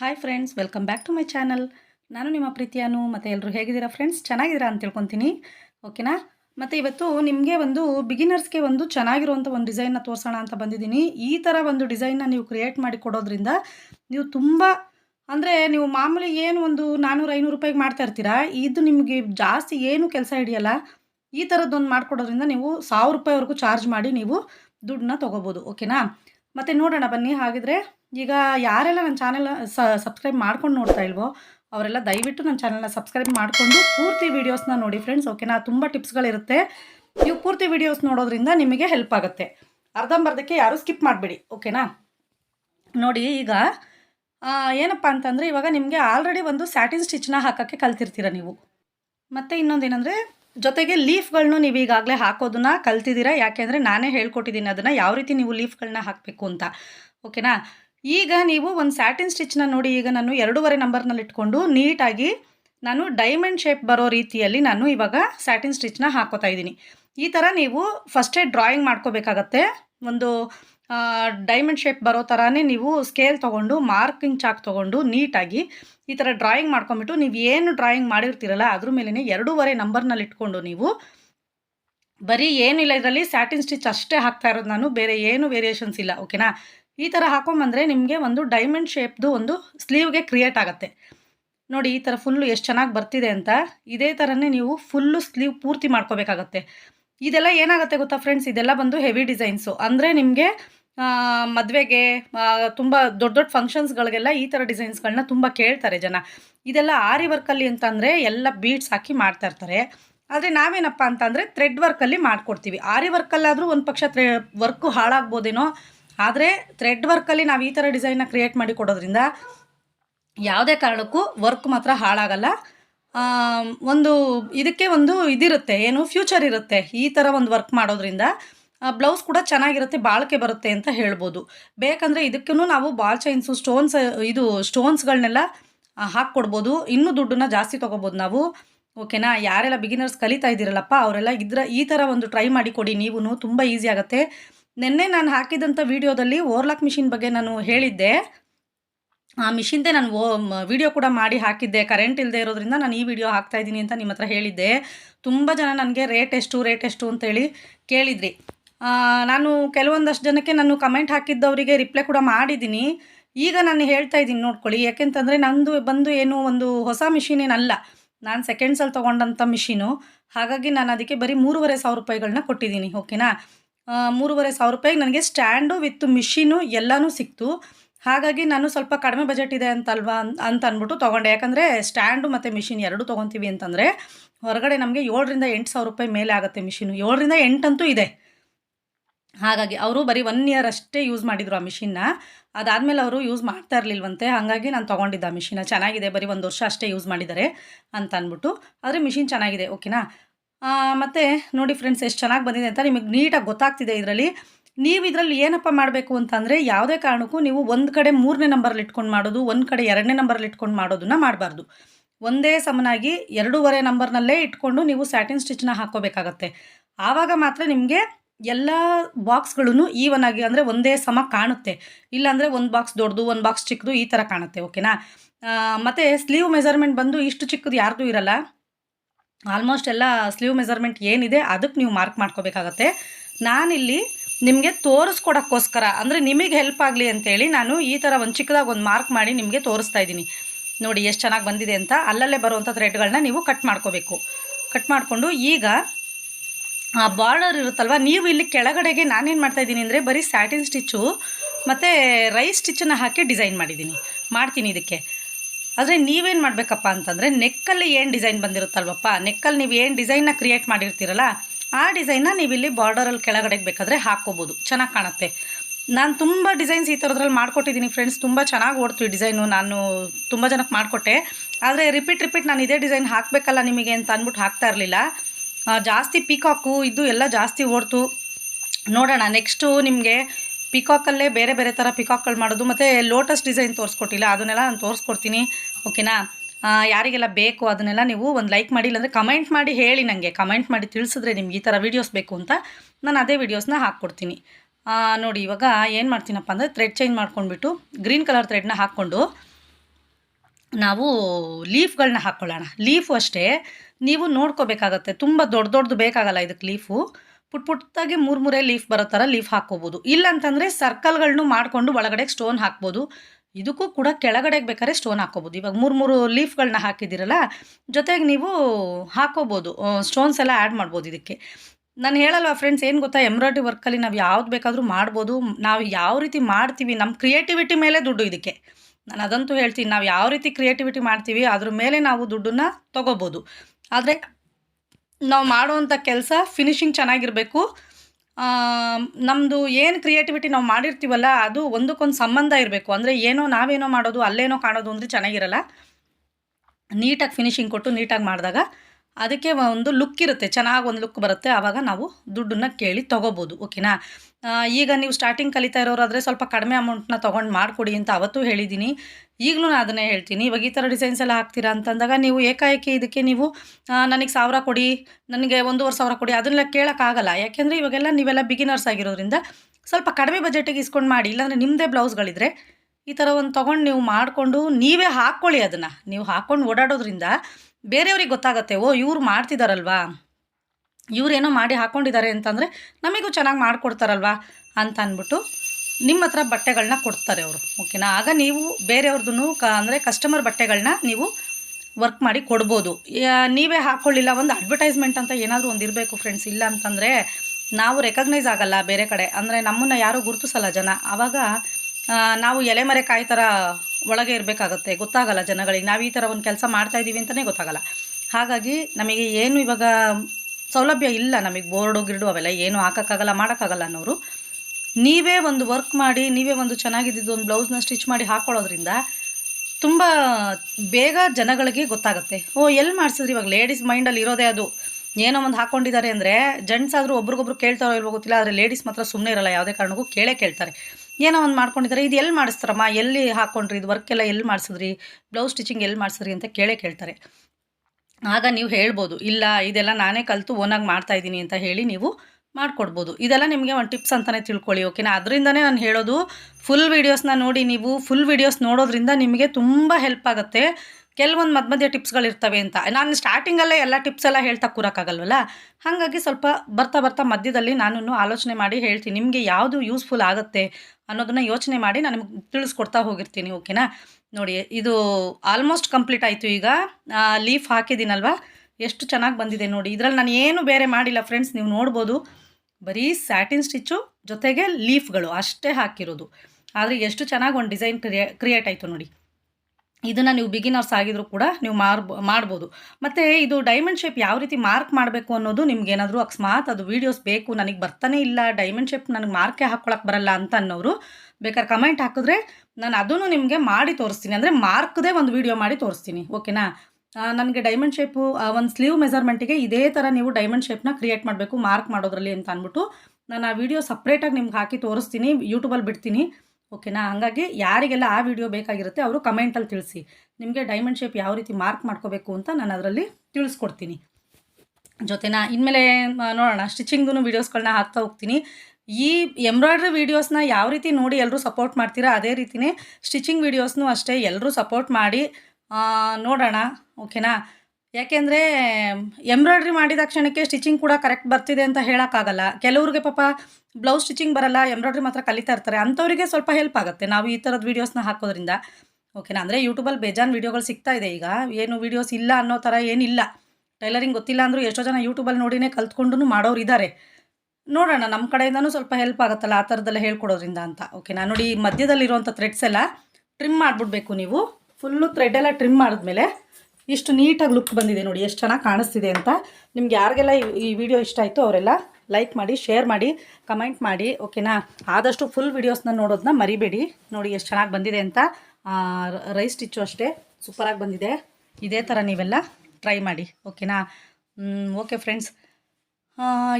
Hi friends welcome back to my channel ನಾನು ನಿಮ್ಮ ಪ್ರೀತಿಯಾನು ಮತ್ತು ಎಲ್ಲರೂ ಹೇಗಿದ್ದೀರಾ ಫ್ರೆಂಡ್ಸ್ ಚೆನ್ನಾಗಿದ್ದೀರಾ ಅಂತ ತಿಳ್ಕೊತೀನಿ. ಓಕೆನಾ ಮತ್ತು ಇವತ್ತು ನಿಮಗೆ ಒಂದು ಬಿಗಿನರ್ಸ್ಗೆ ಒಂದು ಚೆನ್ನಾಗಿರುವಂಥ ಒಂದು ಡಿಸೈನ್ನ ತೋರಿಸೋಣ ಅಂತ ಬಂದಿದ್ದೀನಿ. ಈ ಥರ ಒಂದು ಡಿಸೈನ್ನ ನೀವು ಕ್ರಿಯೇಟ್ ಮಾಡಿ ಕೊಡೋದ್ರಿಂದ ನೀವು ತುಂಬ, ಅಂದರೆ ನೀವು ಮಾಮೂಲಿ ಏನು ಒಂದು ನಾನ್ನೂರು ಐನೂರು ರೂಪಾಯಿಗೆ ಮಾಡ್ತಾ ಇರ್ತೀರಾ? ಇದು ನಿಮಗೆ ಜಾಸ್ತಿ ಏನು ಕೆಲಸ ಹಿಡಿಯಲ್ಲ. ಈ ಥರದ್ದೊಂದು ಮಾಡಿಕೊಡೋದ್ರಿಂದ ನೀವು ಸಾವಿರ ರೂಪಾಯಿವರೆಗೂ ಚಾರ್ಜ್ ಮಾಡಿ ನೀವು ದುಡ್ಡನ್ನ ತೊಗೋಬೋದು. ಓಕೆನಾ ಮತ್ತು ನೋಡೋಣ ಬನ್ನಿ, ಹಾಗಿದ್ರೆ ಈಗ ಯಾರೆಲ್ಲ ನನ್ನ ಚಾನೆಲ್ ಸಬ್ಸ್ಕ್ರೈಬ್ ಮಾಡ್ಕೊಂಡು ನೋಡ್ತಾ ಇಲ್ವೋ, ಅವರೆಲ್ಲ ದಯವಿಟ್ಟು ನನ್ನ ಚಾನಲ್ನ ಸಬ್ಸ್ಕ್ರೈಬ್ ಮಾಡಿಕೊಂಡು ಪೂರ್ತಿ ವೀಡಿಯೋಸ್ನ ನೋಡಿ ಫ್ರೆಂಡ್ಸ್ ಓಕೆನಾ ತುಂಬ ಟಿಪ್ಸ್ಗಳಿರುತ್ತೆ ನೀವು ಪೂರ್ತಿ ವೀಡಿಯೋಸ್ ನೋಡೋದ್ರಿಂದ ನಿಮಗೆ ಹೆಲ್ಪ್ ಆಗುತ್ತೆ. ಅರ್ಧಂಬರ್ಧಕ್ಕೆ ಯಾರೂ ಸ್ಕಿಪ್ ಮಾಡಬೇಡಿ ಓಕೆನಾ ನೋಡಿ ಈಗ ಏನಪ್ಪ ಅಂತಂದರೆ ಇವಾಗ ನಿಮಗೆ ಆಲ್ರೆಡಿ ಒಂದು ಸ್ಯಾಟಿನ್ ಸ್ಟಿಚ್ನ ಹಾಕೋಕ್ಕೆ ಕಲ್ತಿರ್ತೀರ ನೀವು. ಮತ್ತು ಇನ್ನೊಂದೇನೆಂದರೆ ಜೊತೆಗೆ ಲೀಫ್ಗಳನ್ನು ನೀವು ಈಗಾಗಲೇ ಹಾಕೋದನ್ನ ಕಲ್ತಿದ್ದೀರಾ? ಯಾಕೆಂದರೆ ನಾನೇ ಹೇಳ್ಕೊಟ್ಟಿದ್ದೀನಿ ಅದನ್ನು ಯಾವ ರೀತಿ ನೀವು ಲೀಫ್ಗಳನ್ನ ಹಾಕಬೇಕು ಅಂತ ಓಕೆನಾ ಈಗ ನೀವು ಒಂದು ಸ್ಯಾಟಿನ್ ಸ್ಟಿಚ್ನ ನೋಡಿ, ಈಗ ನಾನು ಎರಡೂವರೆ ನಂಬರ್ನಲ್ಲಿ ಇಟ್ಕೊಂಡು ನೀಟಾಗಿ ನಾನು ಡೈಮಂಡ್ ಶೇಪ್ ಬರೋ ರೀತಿಯಲ್ಲಿ ನಾನು ಇವಾಗ ಸ್ಯಾಟಿನ್ ಸ್ಟಿಚ್ನ ಹಾಕೋತಾ ಇದ್ದೀನಿ. ಈ ಥರ ನೀವು ಫಸ್ಟೇ ಡ್ರಾಯಿಂಗ್ ಮಾಡ್ಕೋಬೇಕಾಗತ್ತೆ. ಒಂದು ಡೈಮಂಡ್ ಶೇಪ್ ಬರೋ ಥರನೇ ನೀವು ಸ್ಕೇಲ್ ತೊಗೊಂಡು ಮಾರ್ಕಿಂಗ್ ಚಾಕ್ ತೊಗೊಂಡು ನೀಟಾಗಿ ಈ ಥರ ಡ್ರಾಯಿಂಗ್ ಮಾಡ್ಕೊಂಬಿಟ್ಟು ನೀವು ಏನು ಡ್ರಾಯಿಂಗ್ ಮಾಡಿರ್ತೀರಲ್ಲ, ಅದ್ರ ಮೇಲೇ ಎರಡೂವರೆ ನಂಬರ್ನಲ್ಲಿ ಇಟ್ಕೊಂಡು ನೀವು ಬರೀ ಏನಿಲ್ಲ, ಇದರಲ್ಲಿ ಸ್ಯಾಟಿನ್ ಸ್ಟಿಚ್ ಅಷ್ಟೇ ಹಾಕ್ತಾ ಇರೋದು ನಾನು, ಬೇರೆ ಏನು ವೇರಿಯೇಷನ್ಸ್ ಇಲ್ಲ ಓಕೆನಾ ಈ ಥರ ಹಾಕೊಂಬಂದರೆ ನಿಮಗೆ ಒಂದು ಡೈಮಂಡ್ ಶೇಪ್ದು ಒಂದು ಸ್ಲೀವ್ಗೆ ಕ್ರಿಯೇಟ್ ಆಗುತ್ತೆ. ನೋಡಿ, ಈ ಥರ ಫುಲ್ಲು ಎಷ್ಟು ಚೆನ್ನಾಗಿ ಬರ್ತಿದೆ ಅಂತ. ಇದೇ ಥರನೇ ನೀವು ಫುಲ್ಲು ಸ್ಲೀವ್ ಪೂರ್ತಿ ಮಾಡ್ಕೋಬೇಕಾಗತ್ತೆ. ಇದೆಲ್ಲ ಏನಾಗುತ್ತೆ ಗೊತ್ತಾ ಫ್ರೆಂಡ್ಸ್ ಇದೆಲ್ಲ ಬಂದು ಹೆವಿ ಡಿಸೈನ್ಸು ಅಂದರೆ ನಿಮಗೆ ಮದುವೆಗೆ ತುಂಬ ದೊಡ್ಡ ದೊಡ್ಡ ಫಂಕ್ಷನ್ಸ್ಗಳಿಗೆಲ್ಲ ಈ ಥರ ಡಿಸೈನ್ಸ್ಗಳನ್ನ ತುಂಬ ಕೇಳ್ತಾರೆ ಜನ. ಇದೆಲ್ಲ ಆರಿ ವರ್ಕಲ್ಲಿ ಅಂತಂದರೆ ಎಲ್ಲ ಬೀಡ್ಸ್ ಹಾಕಿ ಮಾಡ್ತಾ ಇರ್ತಾರೆ. ಆದರೆ ನಾವೇನಪ್ಪ ಅಂತಂದರೆ ಥ್ರೆಡ್ ವರ್ಕಲ್ಲಿ ಮಾಡಿಕೊಡ್ತೀವಿ. ಆರಿ ವರ್ಕಲ್ಲಾದರೂ ಒಂದು ಪಕ್ಷ ಥ್ರೆ ವರ್ಕು ಹಾಳಾಗ್ಬೋದೇನೋ ಆದರೆ ಥ್ರೆಡ್ ವರ್ಕಲ್ಲಿ ನಾವು ಈ ಥರ ಡಿಸೈನ್ನ ಕ್ರಿಯೇಟ್ ಮಾಡಿ ಕೊಡೋದ್ರಿಂದ ಯಾವುದೇ ಕಾರಣಕ್ಕೂ ವರ್ಕ್ ಮಾತ್ರ ಹಾಳಾಗಲ್ಲ. ಒಂದು ಇದಕ್ಕೆ ಒಂದು ಇದಿರುತ್ತೆ, ಏನು ಫ್ಯೂಚರ್ ಇರುತ್ತೆ ಈ ಥರ ಒಂದು ವರ್ಕ್ ಮಾಡೋದ್ರಿಂದ. ಬ್ಲೌಸ್ ಕೂಡ ಚೆನ್ನಾಗಿರುತ್ತೆ, ಬಾಳಿಕೆ ಬರುತ್ತೆ ಅಂತ ಹೇಳ್ಬೋದು. ಬೇಕಂದರೆ ಇದಕ್ಕೂ ನಾವು ಬಾಲ್ ಚೈನ್ಸು ಸ್ಟೋನ್ಸ್ ಇದು ಸ್ಟೋನ್ಸ್ಗಳನ್ನೆಲ್ಲ ಹಾಕ್ಕೊಡ್ಬೋದು. ಇನ್ನೂ ದುಡ್ಡನ್ನ ಜಾಸ್ತಿ ತೊಗೋಬೋದು ನಾವು. ಓಕೆನಾ ಯಾರೆಲ್ಲ ಬಿಗಿನರ್ಸ್ ಕಲಿತಾ ಇದ್ದೀರಲ್ಲಪ್ಪ, ಅವರೆಲ್ಲ ಇದ್ರ ಈ ಥರ ಒಂದು ಟ್ರೈ ಮಾಡಿ ಕೊಡಿ ನೀವು ತುಂಬ ಈಸಿ ಆಗುತ್ತೆ. ನಿನ್ನೆ ನಾನು ಹಾಕಿದಂಥ ವೀಡಿಯೋದಲ್ಲಿ ಓರ್ಲಾಕ್ ಮಿಷಿನ್ ಬಗ್ಗೆ ನಾನು ಹೇಳಿದ್ದೆ. ಆ ಮಿಷಿನ್ದೇ ನಾನು ಓ ವಿಡಿಯೋ ಕೂಡ ಮಾಡಿ ಹಾಕಿದ್ದೆ. ಕರೆಂಟ್ ಇಲ್ಲದೆ ಇರೋದ್ರಿಂದ ನಾನು ಈ ವಿಡಿಯೋ ಹಾಕ್ತಾ ಇದ್ದೀನಿ ಅಂತ ನಿಮ್ಮ ಹತ್ರ ಹೇಳಿದ್ದೆ. ತುಂಬ ಜನ ನನಗೆ ರೇಟ್ ಎಷ್ಟು ರೇಟ್ ಎಷ್ಟು ಅಂತೇಳಿ ಕೇಳಿದ್ರಿ. ನಾನು ಕೆಲವೊಂದಷ್ಟು ಜನಕ್ಕೆ ನಾನು ಕಮೆಂಟ್ ಹಾಕಿದ್ದವರಿಗೆ ರಿಪ್ಲೈ ಕೂಡ ಮಾಡಿದ್ದೀನಿ. ಈಗ ನಾನು ಹೇಳ್ತಾ ಇದ್ದೀನಿ ನೋಡ್ಕೊಳ್ಳಿ. ಯಾಕೆಂತಂದರೆ ನಂದು ಬಂದು ಏನು ಒಂದು ಹೊಸ ಮಿಷಿನ್ ಏನಲ್ಲ. ನಾನು ಸೆಕೆಂಡ್ಸಲ್ಲಿ ತೊಗೊಂಡಂಥ ಮಿಷಿನು ಹಾಗಾಗಿ ನಾನು ಅದಕ್ಕೆ ಬರೀ ಮೂರುವರೆ ಸಾವಿರ ರೂಪಾಯಿಗಳನ್ನ ಕೊಟ್ಟಿದ್ದೀನಿ. ಓಕೆನಾ ಮೂರುವರೆ ಸಾವಿರ ರೂಪಾಯಿಗೆ ನನಗೆ ಸ್ಟ್ಯಾಂಡು ವಿತ್ ಮಿಷಿನು ಎಲ್ಲನೂ ಸಿಕ್ತು. ಹಾಗಾಗಿ ನಾನು ಸ್ವಲ್ಪ ಕಡಿಮೆ ಬಜೆಟ್ ಇದೆ ಅಂತಲ್ವಾ ಅಂತ ಅಂದ್ಬಿಟ್ಟು ತೊಗೊಂಡೆ. ಯಾಕಂದರೆ ಸ್ಟ್ಯಾಂಡು ಮತ್ತು ಮಿಷಿನ್ ಎರಡೂ ತೊಗೊತೀವಿ ಅಂತಂದರೆ ಹೊರಗಡೆ ನಮಗೆ ಏಳರಿಂದ ಎಂಟು ಸಾವಿರ ರೂಪಾಯಿ ಮೇಲೆ ಆಗುತ್ತೆ ಮಿಷಿನು. ಏಳರಿಂದ ಎಂಟಂತೂ ಇದೆ. ಹಾಗಾಗಿ ಅವರು ಬರೀ ಒನ್ ಇಯರ್ ಅಷ್ಟೇ ಯೂಸ್ ಮಾಡಿದರು ಆ ಮಿಷಿನ್ನ. ಅದಾದಮೇಲೆ ಅವರು ಯೂಸ್ ಮಾಡ್ತಾ ಇರಲಿಲ್ವಂತೆ. ಹಾಗಾಗಿ ನಾನು ತೊಗೊಂಡಿದ್ದೆ ಆ ಮಿಷಿನ. ಚೆನ್ನಾಗಿದೆ. ಬರೀ ಒಂದು ವರ್ಷ ಅಷ್ಟೇ ಯೂಸ್ ಮಾಡಿದ್ದಾರೆ ಅಂತ ಅಂದ್ಬಿಟ್ಟು. ಆದರೆ ಮಿಷಿನ್ ಚೆನ್ನಾಗಿದೆ. ಓಕೆನಾ? ಮತ್ತು ನೋಡಿ ಫ್ರೆಂಡ್ಸ್ ಎಷ್ಟು ಚೆನ್ನಾಗಿ ಬಂದಿದೆ ಅಂತ ನಿಮಗೆ ನೀಟಾಗಿ ಗೊತ್ತಾಗ್ತಿದೆ ಇದರಲ್ಲಿ. ನೀವು ಇದರಲ್ಲಿ ಏನಪ್ಪ ಮಾಡಬೇಕು ಅಂತಂದರೆ ಯಾವುದೇ ಕಾರಣಕ್ಕೂ ನೀವು ಒಂದು ಕಡೆ ಮೂರನೇ ನಂಬರಲ್ಲಿ ಇಟ್ಕೊಂಡು ಮಾಡೋದು, ಒಂದು ಕಡೆ ಎರಡನೇ ನಂಬರಲ್ಲಿ ಇಟ್ಕೊಂಡು ಮಾಡೋದನ್ನ ಮಾಡಬಾರ್ದು. ಒಂದೇ ಸಮನಾಗಿ ಎರಡೂವರೆ ನಂಬರ್ನಲ್ಲೇ ಇಟ್ಕೊಂಡು ನೀವು ಸ್ಯಾಟಿನ್ ಸ್ಟಿಚ್ನ ಹಾಕ್ಕೋಬೇಕಾಗತ್ತೆ. ಆವಾಗ ಮಾತ್ರ ನಿಮಗೆ ಎಲ್ಲ ಬಾಕ್ಸ್ಗಳೂ ಈವನ್ ಆಗಿ ಅಂದರೆ ಒಂದೇ ಸಮ ಕಾಣುತ್ತೆ. ಇಲ್ಲಾಂದರೆ ಒಂದು ಬಾಕ್ಸ್ ದೊಡ್ಡದು, ಒಂದು ಬಾಕ್ಸ್ ಚಿಕ್ಕದು ಈ ಥರ ಕಾಣುತ್ತೆ ಓಕೆನಾ ಮತ್ತು ಸ್ಲೀವ್ ಮೆಜರ್ಮೆಂಟ್ ಬಂದು ಇಷ್ಟು ಚಿಕ್ಕದು ಯಾರ್ದು ಇರಲ್ಲ. ಆಲ್ಮೋಸ್ಟ್ ಎಲ್ಲ ಸ್ಲೀವ್ ಮೆಸರ್ಮೆಂಟ್ ಏನಿದೆ ಅದಕ್ಕೆ ನೀವು ಮಾರ್ಕ್ ಮಾಡ್ಕೋಬೇಕಾಗತ್ತೆ. ನಾನಿಲ್ಲಿ ನಿಮಗೆ ತೋರಿಸ್ಕೊಡೋಕ್ಕೋಸ್ಕರ, ಅಂದರೆ ನಿಮಗೆ ಹೆಲ್ಪ್ ಆಗಲಿ ಅಂತೇಳಿ ನಾನು ಈ ಥರ ಒಂದು ಚಿಕ್ಕದಾಗಿ ಒಂದು ಮಾರ್ಕ್ ಮಾಡಿ ನಿಮಗೆ ತೋರಿಸ್ತಾ ಇದ್ದೀನಿ. ನೋಡಿ ಎಷ್ಟು ಚೆನ್ನಾಗಿ ಬಂದಿದೆ ಅಂತ, ಅಲ್ಲಲ್ಲೇ ಬರುವಂಥ ಥ್ರೆಡ್ಗಳನ್ನ ನೀವು ಕಟ್ ಮಾಡ್ಕೋಬೇಕು. ಕಟ್ ಮಾಡಿಕೊಂಡು ಈಗ ಆ ಬಾರ್ಡರ್ ಇರುತ್ತಲ್ವ, ನೀವು ಇಲ್ಲಿ ಕೆಳಗಡೆಗೆ ನಾನೇನು ಮಾಡ್ತಾ ಇದ್ದೀನಿ ಅಂದರೆ ಬರೀ ಸ್ಯಾಟಿನ್ ಸ್ಟಿಚ್ಚು, ಮತ್ತು ರೈಸ್ ಸ್ಟಿಚ್ಚನ್ನು ಹಾಕಿ ಡಿಸೈನ್ ಮಾಡಿದ್ದೀನಿ. ಮಾಡ್ತೀನಿ ಇದಕ್ಕೆ. ಆದರೆ ನೀವೇನು ಮಾಡಬೇಕಪ್ಪ ಅಂತಂದರೆ ನೆಕ್ಕಲ್ಲಿ ಏನು ಡಿಸೈನ್ ಬಂದಿರುತ್ತಲ್ವಪ್ಪ? ನೆಕ್ಕಲ್ಲಿ ನೀವು ಏನು ಡಿಸೈನ್ನ ಕ್ರಿಯೇಟ್ ಮಾಡಿರ್ತೀರಲ್ಲ, ಆ ಡಿಸೈನ್ನ ನೀವು ಇಲ್ಲಿ ಬಾರ್ಡರಲ್ಲಿ ಕೆಳಗಡೆಗೆ ಬೇಕಾದರೆ ಹಾಕ್ಕೋಬೋದು. ಚೆನ್ನಾಗಿ ಕಾಣುತ್ತೆ. ನಾನು ತುಂಬ ಡಿಸೈನ್ಸ್ ಈ ಥರದ್ರಲ್ಲಿ ಮಾಡ್ಕೊಟ್ಟಿದ್ದೀನಿ ಫ್ರೆಂಡ್ಸ್ ತುಂಬ ಚೆನ್ನಾಗಿ ಓಡ್ತೀವಿ ಡಿಸೈನು. ನಾನು ತುಂಬ ಜನಕ್ಕೆ ಮಾಡಿಕೊಟ್ಟೆ. ಆದರೆ ರಿಪೀಟ್ ರಿಪೀಟ್ ನಾನು ಇದೇ ಡಿಸೈನ್ ಹಾಕಬೇಕಲ್ಲ ನಿಮಗೆ ಅಂತ ಅಂದ್ಬಿಟ್ಟು ಹಾಕ್ತಾ ಇರಲಿಲ್ಲ. ಜಾಸ್ತಿ ಪಿಕಾಕು ಇದು ಎಲ್ಲ ಜಾಸ್ತಿ ಓಡ್ತು. ನೋಡೋಣ ನೆಕ್ಸ್ಟು ನಿಮಗೆ ಪಿಕಾಕಲ್ಲೇ ಬೇರೆ ಬೇರೆ ಥರ ಪಿಕಾಕ್ಗಳು ಮಾಡೋದು, ಮತ್ತು ಲೋಟಸ್ ಡಿಸೈನ್ ತೋರಿಸ್ಕೊಟ್ಟಿಲ್ಲ, ಅದನ್ನೆಲ್ಲ ನಾನು ತೋರಿಸ್ಕೊಡ್ತೀನಿ. ಓಕೆನಾ? ಯಾರಿಗೆಲ್ಲ ಬೇಕು ಅದನ್ನೆಲ್ಲ ನೀವು ಒಂದು ಲೈಕ್ ಮಾಡಿ, ಇಲ್ಲಾಂದರೆ ಕಮೆಂಟ್ ಮಾಡಿ ಹೇಳಿ ನನಗೆ ಕಮೆಂಟ್ ಮಾಡಿ ತಿಳಿಸಿದ್ರೆ ನಿಮ್ಗೆ ಈ ಥರ ವೀಡಿಯೋಸ್ ಬೇಕು ಅಂತ ನಾನು ಅದೇ ವೀಡಿಯೋಸ್ನ ಹಾಕ್ಕೊಡ್ತೀನಿ. ನೋಡಿ, ಇವಾಗ ಏನು ಮಾಡ್ತೀನಪ್ಪ ಅಂದರೆ ಥ್ರೆಡ್ ಚೇಂಜ್ ಮಾಡ್ಕೊಂಡ್ಬಿಟ್ಟು ಗ್ರೀನ್ ಕಲರ್ ಥ್ರೆಡ್ನ ಹಾಕ್ಕೊಂಡು ನಾವು ಲೀಫ್ಗಳನ್ನ ಹಾಕ್ಕೊಳ್ಳೋಣ. ಲೀಫು ಅಷ್ಟೇ, ನೀವು ನೋಡ್ಕೋಬೇಕಾಗತ್ತೆ. ತುಂಬ ದೊಡ್ಡ ದೊಡ್ಡದು ಬೇಕಾಗಲ್ಲ ಇದಕ್ಕೆ ಲೀಫು ಪುಟ್ ಪುಟ್ಟಾಗಿ ಮೂರು ಮೂರೇ ಲೀಫ್ ಬರೋ ಥರ ಲೀಫ್ ಹಾಕ್ಕೋಬೋದು. ಇಲ್ಲಂತಂದರೆ ಸರ್ಕಲ್ಗಳನ್ನೂ ಮಾಡಿಕೊಂಡು ಒಳಗಡೆ ಸ್ಟೋನ್ ಹಾಕ್ಬೋದು. ಇದಕ್ಕೂ ಕೂಡ ಕೆಳಗಡೆಗೆ ಬೇಕಾದ್ರೆ ಸ್ಟೋನ್ ಹಾಕ್ಕೋಬೋದು. ಇವಾಗ ಮೂರು ಮೂರು ಲೀಫ್ಗಳನ್ನ ಹಾಕಿದ್ದೀರಲ್ಲ, ಜೊತೆಗೆ ನೀವು ಹಾಕೋಬೋದು ಸ್ಟೋನ್ಸ್ ಎಲ್ಲ ಆ್ಯಡ್ ಮಾಡ್ಬೋದು ಇದಕ್ಕೆ. ನಾನು ಹೇಳಲ್ವಾ ಫ್ರೆಂಡ್ಸ್ ಏನು ಗೊತ್ತಾ? ಎಂಬ್ರಾಯ್ಡ್ರಿ ವರ್ಕಲ್ಲಿ ನಾವು ಯಾವ್ದು ಬೇಕಾದರೂ ಮಾಡ್ಬೋದು. ನಾವು ಯಾವ ರೀತಿ ಮಾಡ್ತೀವಿ ನಮ್ಮ ಕ್ರಿಯೇಟಿವಿಟಿ ಮೇಲೆ ದುಡ್ಡು ಇದಕ್ಕೆ. ನಾನು ಅದಂತೂ ಹೇಳ್ತೀನಿ, ನಾವು ಯಾವ ರೀತಿ ಕ್ರಿಯೇಟಿವಿಟಿ ಮಾಡ್ತೀವಿ, ಅದ್ರ ಮೇಲೆ ನಾವು ದುಡ್ಡನ್ನು ತೊಗೋಬೋದು. ಆದರೆ ನಾವು ಮಾಡುವಂಥ ಕೆಲಸ ಫಿನಿಶಿಂಗ್ ಚೆನ್ನಾಗಿರಬೇಕು. ನಮ್ಮದು ಏನು ಕ್ರಿಯೇಟಿವಿಟಿ ನಾವು ಮಾಡಿರ್ತೀವಲ್ಲ, ಅದು ಒಂದಕ್ಕೊಂದು ಸಂಬಂಧ ಇರಬೇಕು. ಅಂದರೆ ಏನೋ ನಾವೇನೋ ಮಾಡೋದು, ಅಲ್ಲೇನೋ ಕಾಣೋದು ಅಂದರೆ ಚೆನ್ನಾಗಿರಲ್ಲ. ನೀಟಾಗಿ ಫಿನಿಶಿಂಗ್ ಕೊಟ್ಟು ನೀಟಾಗಿ ಮಾಡಿದಾಗ ಅದಕ್ಕೆ ಒಂದು ಲುಕ್ ಇರುತ್ತೆ, ಚೆನ್ನಾಗಿ ಒಂದು ಲುಕ್ ಬರುತ್ತೆ. ಆವಾಗ ನಾವು ದುಡ್ಡನ್ನ ಕೇಳಿ ತೊಗೋಬೋದು ಓಕೆನಾ ಈಗ ನೀವು ಸ್ಟಾರ್ಟಿಂಗ್ ಕಲಿತಾ ಇರೋರಾದರೆ ಸ್ವಲ್ಪ ಕಡಿಮೆ ಅಮೌಂಟ್ನ ತೊಗೊಂಡು ಮಾಡಿಕೊಡಿ ಅಂತ ಅವತ್ತು ಹೇಳಿದ್ದೀನಿ ಈಗಲೂ ನಾನು ಅದನ್ನೇ ಹೇಳ್ತೀನಿ. ಇವಾಗ ಈ ಥರ ಡಿಸೈನ್ಸ್ ಎಲ್ಲ ಹಾಕ್ತೀರಾ ಅಂತಂದಾಗ ನೀವು ಏಕಾಏಕಿ ಇದಕ್ಕೆ ನೀವು ನನಗೆ ಸಾವಿರ ಕೊಡಿ, ನನಗೆ ಒಂದೂವರೆ ಸಾವಿರ ಕೊಡಿ, ಅದನ್ನೆಲ್ಲ ಕೇಳೋಕ್ಕಾಗಲ್ಲ. ಯಾಕೆಂದರೆ ಇವಾಗೆಲ್ಲ ನೀವೆಲ್ಲ ಬಿಗಿನರ್ಸ್ ಆಗಿರೋದ್ರಿಂದ ಸ್ವಲ್ಪ ಕಡಿಮೆ ಬಜೆಟಿಗೆ ಇಸ್ಕೊಂಡು ಮಾಡಿ, ಇಲ್ಲಾಂದರೆ ನಿಮ್ಮದೇ ಬ್ಲೌಸ್ಗಳಿದ್ರೆ ಈ ಥರ ಒಂದು ತೊಗೊಂಡು ನೀವು ಮಾಡಿಕೊಂಡು ನೀವೇ ಹಾಕ್ಕೊಳ್ಳಿ ಅದನ್ನು. ನೀವು ಹಾಕ್ಕೊಂಡು ಓಡಾಡೋದ್ರಿಂದ ಬೇರೆಯವ್ರಿಗೆ ಗೊತ್ತಾಗತ್ತೆ, ಓ, ಇವ್ರು ಮಾಡ್ತಿದ್ದಾರಲ್ವಾ ಇವರೇನೋ ಮಾಡಿ ಹಾಕ್ಕೊಂಡಿದ್ದಾರೆ ಅಂತಂದರೆ ನಮಗೂ ಚೆನ್ನಾಗಿ ಮಾಡಿಕೊಡ್ತಾರಲ್ವಾ ಅಂತ ಅಂದ್ಬಿಟ್ಟು ನಿಮ್ಮ ಹತ್ರ ಬಟ್ಟೆಗಳನ್ನ ಕೊಡ್ತಾರೆ ಅವರು, ಓಕೆನಾ? ಆಗ ನೀವು ಬೇರೆಯವ್ರದ್ದು ಕ, ಅಂದರೆ ಕಸ್ಟಮರ್ ಬಟ್ಟೆಗಳನ್ನ ನೀವು ವರ್ಕ್ ಮಾಡಿ ಕೊಡ್ಬೋದು. ನೀವೇ ಹಾಕ್ಕೊಳ್ಳಿಲ್ಲ ಒಂದು ಅಡ್ವರ್ಟೈಸ್ಮೆಂಟ್ ಅಂತ ಏನಾದರೂ ಒಂದು ಇರಬೇಕು ಫ್ರೆಂಡ್ಸ್ ಇಲ್ಲ ಅಂತಂದರೆ ನಾವು ರೆಕಗ್ನೈಸ್ ಆಗಲ್ಲ ಬೇರೆ ಕಡೆ. ಅಂದರೆ ನಮ್ಮನ್ನು ಯಾರೂ ಗುರುತಿಸಲ್ಲ ಜನ. ಆವಾಗ ನಾವು ಎಲೆಮರೆ ಕಾಯಿ ಥರ ಒಳಗೆ ಇರಬೇಕಾಗುತ್ತೆ. ಗೊತ್ತಾಗಲ್ಲ ಜನಗಳಿಗೆ. ನಾವು ಈ ಥರ ಒಂದು ಕೆಲಸ ಮಾಡ್ತಾಯಿದ್ದೀವಿ ಅಂತಲೇ ಗೊತ್ತಾಗಲ್ಲ. ಹಾಗಾಗಿ ನಮಗೆ ಏನು ಇವಾಗ ಸೌಲಭ್ಯ ಇಲ್ಲ ನಮಗೆ ಬೋರ್ಡು, ಗಿರ್ಡು ಅವೆಲ್ಲ ಏನು ಹಾಕೋಕ್ಕಾಗಲ್ಲ, ಮಾಡೋಕ್ಕಾಗಲ್ಲ ಅನ್ನೋರು. ನೀವೇ ಒಂದು ವರ್ಕ್ ಮಾಡಿ, ನೀವೇ ಒಂದು ಚೆನ್ನಾಗಿದ್ದಿದ್ದು ಒಂದು ಬ್ಲೌಸ್ನ ಸ್ಟಿಚ್ ಮಾಡಿ ಹಾಕ್ಕೊಳ್ಳೋದ್ರಿಂದ ತುಂಬ ಬೇಗ ಜನಗಳಿಗೆ ಗೊತ್ತಾಗುತ್ತೆ. ಓ ಎಲ್ಲಿ ಮಾಡಿಸಿದ್ರಿ? ಇವಾಗ ಲೇಡೀಸ್ ಮೈಂಡಲ್ಲಿ ಇರೋದೇ ಅದು. ಏನೋ ಒಂದು ಹಾಕ್ಕೊಂಡಿದ್ದಾರೆ ಅಂದರೆ, ಜೆಂಟ್ಸ್ ಆದರೂ ಒಬ್ರಿಗೊಬ್ರು ಕೇಳ್ತಾರೋ ಇಲ್ವೋ ಗೊತ್ತಿಲ್ಲ, ಆದರೆ ಲೇಡೀಸ್ ಮಾತ್ರ ಸುಮ್ಮನೆ ಇರಲ್ಲ. ಯಾವುದೇ ಕಾರಣಕ್ಕೂ ಕೇಳೇ ಕೇಳ್ತಾರೆ. ಏನೋ ಒಂದು ಮಾಡ್ಕೊಂಡಿದ್ದಾರೆ ಇದು ಎಲ್ಲಿ ಮಾಡಿಸ್ತಾರಮ್ಮ? ಎಲ್ಲಿ ಹಾಕ್ಕೊಂಡ್ರಿ ಇದು ವರ್ಕ್ ಎಲ್ಲ ಎಲ್ಲಿ ಮಾಡಿಸಿದ್ರಿ? ಬ್ಲೌಸ್ ಸ್ಟಿಚಿಂಗ್ ಎಲ್ಲಿ ಮಾಡಿಸಿದ್ರಿ ಅಂತ ಕೇಳೇ ಕೇಳ್ತಾರೆ. ಆಗ ನೀವು ಹೇಳ್ಬೋದು, ಇಲ್ಲ, ಇದೆಲ್ಲ ನಾನೇ ಕಲಿತು ಓನಾಗಿ ಮಾಡ್ತಾ ಇದ್ದೀನಿ ಅಂತ ಹೇಳಿ ನೀವು ಮಾಡಿಕೊಡ್ಬೋದು. ಇದೆಲ್ಲ ನಿಮಗೆ ಒಂದು ಟಿಪ್ಸ್ ಅಂತಲೇ ತಿಳ್ಕೊಳ್ಳಿ ಓಕೆನಾ ಅದರಿಂದನೇ ನಾನು ಹೇಳೋದು ಫುಲ್ ವೀಡಿಯೋಸ್ನ ನೋಡಿ ನೀವು ಫುಲ್ ವೀಡಿಯೋಸ್ ನೋಡೋದ್ರಿಂದ ನಿಮಗೆ ತುಂಬ ಹೆಲ್ಪ್ ಆಗುತ್ತೆ. ಕೆಲವೊಂದು ಮಧ್ಯ ಮಧ್ಯ ಟಿಪ್ಸ್ಗಳಿರ್ತವೆ ಅಂತ. ನಾನು ಸ್ಟಾರ್ಟಿಂಗಲ್ಲೇ ಎಲ್ಲ ಟಿಪ್ಸ್ ಎಲ್ಲ ಹೇಳ್ತಾ ಕೂರೋಕ್ಕಾಗಲ್ವಲ್ಲ? ಹಾಗಾಗಿ ಸ್ವಲ್ಪ ಬರ್ತಾ ಬರ್ತಾ ಮಧ್ಯದಲ್ಲಿ ನಾನು ಆಲೋಚನೆ ಮಾಡಿ ಹೇಳ್ತೀನಿ. ನಿಮಗೆ ಯಾವುದು ಯೂಸ್ಫುಲ್ ಆಗುತ್ತೆ ಅನ್ನೋದನ್ನ ಯೋಚನೆ ಮಾಡಿ ನಾನು ನಿಮ್ಗೆ ತಿಳಿಸ್ಕೊಡ್ತಾ ಹೋಗಿರ್ತೀನಿ ಓಕೆನಾ ನೋಡಿ, ಇದು ಆಲ್ಮೋಸ್ಟ್ ಕಂಪ್ಲೀಟ್ ಆಯಿತು ಈಗ. ಲೀಫ್ ಹಾಕಿದ್ದೀನಲ್ವಾ? ಎಷ್ಟು ಚೆನ್ನಾಗಿ ಬಂದಿದೆ ನೋಡಿ. ಇದರಲ್ಲಿ ನಾನು ಏನು ಬೇರೆ ಮಾಡಿಲ್ಲ ಫ್ರೆಂಡ್ಸ್ ನೀವು ನೋಡ್ಬೋದು. ಬರೀ ಸ್ಯಾಟಿನ್ ಸ್ಟಿಚ್ಚು ಜೊತೆಗೆ ಲೀಫ್ಗಳು ಅಷ್ಟೇ ಹಾಕಿರೋದು. ಆದರೆ ಎಷ್ಟು ಚೆನ್ನಾಗಿ ಒಂದು ಡಿಸೈನ್ ಕ್ರಿಯೇ ಕ್ರಿಯೇಟ್ ಆಯಿತು ನೋಡಿ. ಇದನ್ನು ನೀವು ಬಿಗಿನರ್ಸ್ ಆಗಿದ್ರು ಕೂಡ ನೀವು ಮಾರ್, ಮಾಡ್ಬೋದು. ಮತ್ತು ಇದು ಡೈಮಂಡ್ ಶೇಪ್ ಯಾವ ರೀತಿ ಮಾರ್ಕ್ ಮಾಡಬೇಕು ಅನ್ನೋದು ನಿಮ್ಗೇನಾದರೂ ಅಕಸ್ಮಾತ್ ಅದು ವೀಡಿಯೋಸ್ ಬೇಕು, ನನಗೆ ಬರ್ತಾನೆ ಇಲ್ಲ ಡೈಮಂಡ್ ಶೇಪ್ ನನಗೆ ಮಾರ್ಕೆ ಹಾಕ್ಕೊಳಕ್ಕೆ ಬರಲ್ಲ ಅಂತ ಅನ್ನೋರು ಬೇಕಾದ್ರೆ ಕಮೆಂಟ್ ಹಾಕಿದ್ರೆ ನಾನು ಅದನ್ನು ನಿಮಗೆ ಮಾಡಿ ತೋರಿಸ್ತೀನಿ. ಅಂದರೆ ಮಾರ್ಕ್ದೇ ಒಂದು ವೀಡಿಯೋ ಮಾಡಿ ತೋರಿಸ್ತೀನಿ. ಓಕೆನಾ ನನಗೆ ಡೈಮಂಡ್ ಶೇಪು ಒಂದು ಸ್ಲೀವ್ ಮೆಜರ್ಮೆಂಟಿಗೆ ಇದೇ ಥರ ನೀವು ಡೈಮಂಡ್ ಶೇಪ್ನ ಕ್ರಿಯೇಟ್ ಮಾಡಬೇಕು ಮಾರ್ಕ್ ಮಾಡೋದ್ರಲ್ಲಿ ಅಂತ ಅಂದ್ಬಿಟ್ಟು ನಾನು ಆ ವಿಡಿಯೋ ಸಪ್ರೇಟಾಗಿ ನಿಮ್ಗೆ ಹಾಕಿ ತೋರಿಸ್ತೀನಿ ಯೂಟ್ಯೂಬಲ್ಲಿ ಬಿಡ್ತೀನಿ. ಓಕೆನಾ? ಹಾಗಾಗಿ ಯಾರಿಗೆಲ್ಲ ಆ ವಿಡಿಯೋ ಬೇಕಾಗಿರುತ್ತೆ ಅವರು ಕಮೆಂಟಲ್ಲಿ ತಿಳಿಸಿ. ನಿಮಗೆ ಡೈಮಂಡ್ ಶೇಪ್ ಯಾವ ರೀತಿ ಮಾರ್ಕ್ ಮಾಡ್ಕೋಬೇಕು ಅಂತ ನಾನು ಅದರಲ್ಲಿ ತಿಳಿಸ್ಕೊಡ್ತೀನಿ. ಜೊತೆನಾ, ಇನ್ಮೇಲೆ ನೋಡೋಣ ಸ್ಟಿಚಿಂಗ್ದು ವೀಡಿಯೋಸ್ಗಳನ್ನ ಹಾಕ್ತಾ ಹೋಗ್ತೀನಿ. ಈ ಎಂಬ್ರಾಯ್ಡ್ರಿ ವೀಡಿಯೋಸ್ನ ಯಾವ ರೀತಿ ನೋಡಿ ಎಲ್ಲರೂ ಸಪೋರ್ಟ್ ಮಾಡ್ತೀರಾ, ಅದೇ ರೀತಿಯೇ ಸ್ಟಿಚಿಂಗ್ ವೀಡಿಯೋಸ್ನೂ ಅಷ್ಟೇ ಎಲ್ಲರೂ ಸಪೋರ್ಟ್ ಮಾಡಿ ನೋಡೋಣ, ಓಕೆನಾ? ಯಾಕೆಂದರೆ, ಎಂಬ್ರಾಯ್ಡ್ರಿ ಮಾಡಿದ ಕ್ಷಣಕ್ಕೆ ಸ್ಟಿಚಿಂಗ್ ಕೂಡ ಕರೆಕ್ಟ್ ಬರ್ತಿದೆ ಅಂತ ಹೇಳೋಕ್ಕಾಗಲ್ಲ. ಕೆಲವ್ರಿಗೆ ಪಾಪ ಬ್ಲೌಸ್ ಸ್ಟಿಚಿಂಗ್ ಬರಲ್ಲ, ಎಂಬ್ರಾಯ್ಡ್ರಿ ಮಾತ್ರ ಕಲಿತಾ ಇರ್ತಾರೆ. ಅಂಥವರಿಗೆ ಸ್ವಲ್ಪ ಹೆಲ್ಪ್ ಆಗುತ್ತೆ. ನಾವು ಈ ಥರದ ವೀಡಿಯೋಸ್ನ ಹಾಕೋದ್ರಿಂದ. ಓಕೆನಾ ಅಂದರೆ ಯೂಟ್ಯೂಬಲ್ಲಿ ಬೇಜಾನ್ ವೀಡಿಯೋಗಳು ಸಿಗ್ತಾ ಇದೆ ಈಗ. ಏನು ವೀಡಿಯೋಸ್ ಇಲ್ಲ ಅನ್ನೋ ಥರ ಏನಿಲ್ಲ. ಟೈಲರಿಂಗ್ ಗೊತ್ತಿಲ್ಲ ಅಂದರೂ ಎಷ್ಟೋ ಜನ ಯೂಟ್ಯೂಬಲ್ಲಿ ನೋಡಿನೇ ಕಲ್ತ್ಕೊಂಡು ಮಾಡೋರು ಇದ್ದಾರೆ ನೋಡೋಣ ನಮ್ಮ ಕಡೆಯಿಂದನೂ ಸ್ವಲ್ಪ ಹೆಲ್ಪ್ ಆಗುತ್ತಲ್ಲ ಆ ಥರದ್ದೆಲ್ಲ ಹೇಳ್ಕೊಡೋದ್ರಿಂದ ಅಂತ. ಓಕೆನಾ ನೋಡಿ, ಮಧ್ಯದಲ್ಲಿರುವಂಥ ಥ್ರೆಡ್ಸ್ ಎಲ್ಲ ಟ್ರಿಮ್ ಮಾಡಿಬಿಡ್ಬೇಕು ನೀವು. ಫುಲ್ಲು ಥ್ರೆಡ್ ಎಲ್ಲ ಟ್ರಿಮ್ ಮಾಡಿದ್ಮೇಲೆ ಇಷ್ಟು ನೀಟಾಗಿ ಲುಕ್ ಬಂದಿದೆ ನೋಡಿ, ಎಷ್ಟು ಚೆನ್ನಾಗಿ ಕಾಣಿಸ್ತಿದೆ ಅಂತ. ನಿಮ್ಗೆ ಯಾರಿಗೆಲ್ಲ ಈ- ವಿಡಿಯೋ ಇಷ್ಟ ಆಯಿತು ಅವರೆಲ್ಲ ಲೈಕ್ ಮಾಡಿ, ಶೇರ್ ಮಾಡಿ, ಕಮೆಂಟ್ ಮಾಡಿ, ಓಕೆನಾ? ಆದಷ್ಟು ಫುಲ್ ವೀಡಿಯೋಸ್ನ ನೋಡೋದನ್ನ ಮರಿಬೇಡಿ. ನೋಡಿ, ಎಷ್ಟು ಚೆನ್ನಾಗಿ ಬಂದಿದೆ ಅಂತ. ರೈಸ್ ಸ್ಟಿಚ್ಚು ಅಷ್ಟೇ. ಸೂಪರಾಗಿ ಬಂದಿದೆ. ಇದೇ ಥರ ನೀವೆಲ್ಲ ಟ್ರೈ ಮಾಡಿ, ಓಕೆನಾ? ಓಕೆ ಫ್ರೆಂಡ್ಸ್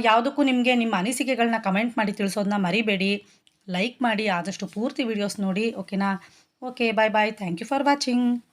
ಯಾವುದಕ್ಕೂ ನಿಮಗೆ ನಿಮ್ಮ ಅನಿಸಿಕೆಗಳನ್ನ ಕಮೆಂಟ್ ಮಾಡಿ ತಿಳಿಸೋದನ್ನ ಮರಿಬೇಡಿ. ಲೈಕ್ ಮಾಡಿ, ಆದಷ್ಟು ಪೂರ್ತಿ ವೀಡಿಯೋಸ್ ನೋಡಿ, ಓಕೆನಾ? Okay bye bye thank you for watching